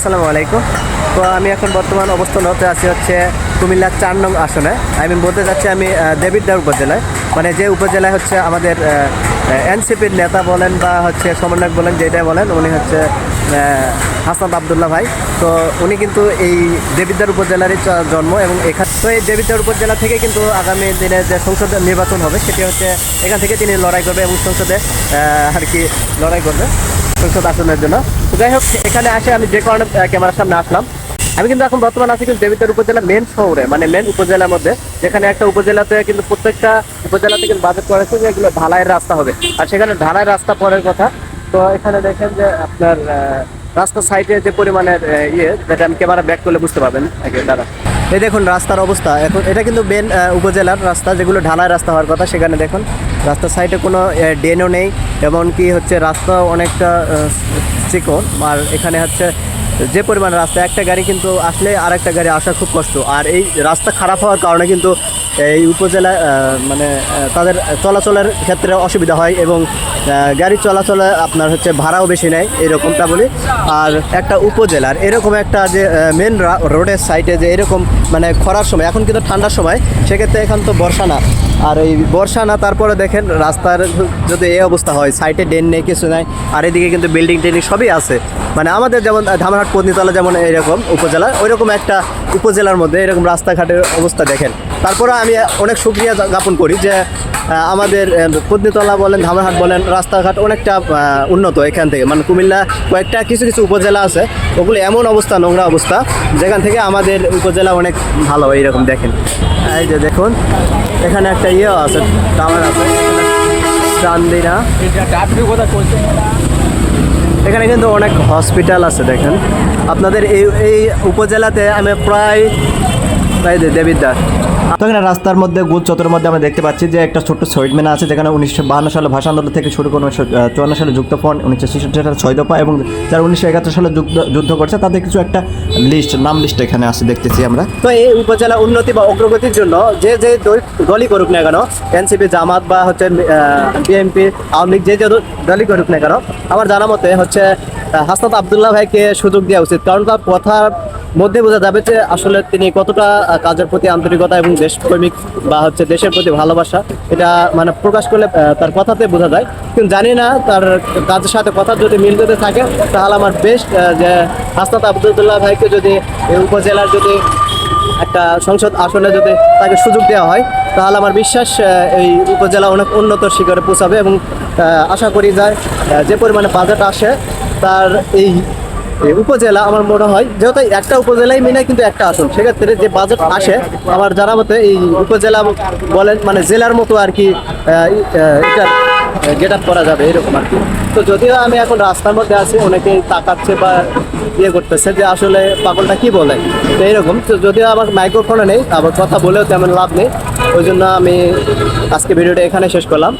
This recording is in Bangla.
আসসালামু আলাইকুম। তো আমি এখন বর্তমান অবস্থান হতে আছি হচ্ছে কুমিল্লার চার নং আসনে। আমি বলতে চাচ্ছি আমি আহ, দেবিদ্বার উপজেলায়। মানে যে উপজেলায় হচ্ছে আমাদের এনসিপির নেতা বলেন বা হচ্ছে সমন্বয়ক বলেন যেটাই বলেন উনি হচ্ছে আহ, হাসনাত আবদুল্লাহ ভাই। তো উনি কিন্তু এই দেবিদ্বার উপজেলারই জন্ম এবং এখানে তো এই দেবিদ্বার উপজেলা থেকে কিন্তু আগামী দিনে যে সংসদ নির্বাচন হবে সেটি হচ্ছে এখান থেকে তিনি লড়াই করবে এবং সংসদে আর কি লড়াই করবে সংসদ আসনের জন্য। তো যাই হোক এখানে আসে আমি যে কারণে ক্যামেরার সামনে আসলাম। আমি কিন্তু এখন বর্তমান আছি কিন্তু দেবিদ্বার উপজেলা মেন শহরে মানে মেন উপজেলার মধ্যে যেখানে একটা উপজেলাতে কিন্তু প্রত্যেকটা উপজেলাতে কিন্তু বাজেট করা হয়েছে যে এগুলো ঢালাইয়ের রাস্তা হবে। আর সেখানে ঢালাই রাস্তা পরের কথা তো এখানে দেখেন যে আপনার রাস্তার সাইডে যে পরিমাণের ইয়ে যেটা আমি ক্যামেরা ব্যাক করলে বুঝতে পারবেন। দাদা এই দেখুন, রাস্তার অবস্থা। এখন এটা কিন্তু মেন উপজেলার রাস্তা, যেগুলো ঢালাই রাস্তা হওয়ার কথা, সেখানে দেখুন, রাস্তার সাইডে কোনো ড্রেনও নেই, এমনকি হচ্ছে রাস্তা অনেকটা চিকন। আর এখানে হচ্ছে যে পরিমাণ রাস্তা, একটা গাড়ি কিন্তু আসলে আর একটা গাড়ি আসা খুব কষ্ট। আর এই রাস্তা খারাপ হওয়ার কারণে কিন্তু এই উপজেলা মানে তাদের চলাচলের ক্ষেত্রে অসুবিধা হয় এবং গাড়ি চলাচলে আপনার হচ্ছে ভাড়াও বেশি নেয়, এরকমটা বলি। আর একটা উপজেলার, এরকম একটা যে মেন রোডের সাইডে যে এরকম মানে খরার সময়, এখন কিন্তু ঠান্ডার সময়, সেক্ষেত্রে এখন তো বর্ষা না। আর এই বর্ষা না, তারপরে দেখেন রাস্তার যদি এই অবস্থা হয় সাইডে ডেন নেই, কিছু নাই, আর এদিকে কিন্তু বিল্ডিং টিল্ডিং সবই আছে। মানে আমাদের যেমন ধামরাট পত্নীতলা যেমন এরকম উপজেলা, ওইরকম একটা উপজেলার মধ্যে এরকম রাস্তাঘাটের অবস্থা দেখেন। তারপরে আমি অনেক সুক্রিয়া জ্ঞাপন করি যে আমাদের পত্নীতলা বলেন, ধামরাহাট বলেন, রাস্তাঘাট অনেকটা উন্নত এখান থেকে। মানে কুমিল্লা কয়েকটা কিছু কিছু উপজেলা আছে, ওগুলো এমন অবস্থা, নোংরা অবস্থা, যেখান থেকে আমাদের উপজেলা অনেক ভালো, এইরকম দেখেন। এই যে দেখুন, এখানে একটা ইয়েও আছে, টাওয়ার চান্দিনা। এখানে কিন্তু অনেক হসপিটাল আছে, দেখেন। আপনাদের এই এই উপজেলাতে আমি প্রায় প্রায় দে- দেবিদ্বার তো এখানে রাস্তার মধ্যে গুজ চত্বরের মধ্যে আমরা দেখতে পাচ্ছি যে একটা ছোট্ট শহীদ আছে যেখানে উনিশশো বাহান্ন সালে ভাষা আন্দোলন থেকে শুরু করে উনিশশো চুয়ান্ন সালে যুক্ত ফ্রন্ট উনিশশো ছেষট্টি সালে ছয় দফা এবং যারা উনিশশো একাত্তর সালে যুদ্ধ যুদ্ধ করছে তাদের কিছু একটা লিস্ট নাম লিস্ট এখানে আছে দেখতেছি আমরা। তো এই উপজেলা উন্নতি বা অগ্রগতির জন্য যে যে দল- দলই করুক না কেন এনসিপি জামাত বা হচ্ছে বিএনপি আওয়ামী লীগ যে যে দলই করুক না কেন আমার জানা মতে হচ্ছে হাসনাত আবদুল্লাহ ভাইকে সুযোগ দেওয়া উচিত। কারণ তার কথার মধ্যে বোঝা যাবে যে আসলে তিনি কতটা কাজের প্রতি আন্তরিকতা এবং দেশপ্রেমিক বা হচ্ছে দেশের প্রতি ভালোবাসা, এটা মানে প্রকাশ করলে তার কথাতে বোঝা যায়। কিন্তু জানি না তার কাজের সাথে কথা যদি মিল যদি থাকে, তাহলে আমার বেস্ট যে হাসনাত আবদুল্লাহ ভাইকে যদি উপজেলার যদি একটা সংসদ আসনে যদি তাকে সুযোগ দেওয়া হয়, তাহলে আমার বিশ্বাস এই উপজেলা অনেক উন্নত শিখরে পৌঁছাবে এবং আশা করি যায় যে পরিমাণে বাজেট আসে তার এই উপজেলা আমার মনে হয়, যেহেতু একটা উপজেলায় মিলে কিন্তু একটা আসন, সেক্ষেত্রে যে বাজেট আসে, আমার জানা মতে এই উপজেলা বলেন মানে জেলার মতো আর কি গেট আপ করা যাবে, এরকম আর কি। তো যদিও আমি এখন রাস্তার মধ্যে আছি, অনেকেই তাকাচ্ছে বা ইয়ে করতেছে যে আসলে পাগলটা কি বলে, তো এরকম। তো যদিও আমার মাইক্রোফোনে নেই, আবার কথা বলেও তেমন লাভ নেই, ওই জন্য আমি আজকে ভিডিওটা এখানে শেষ করলাম।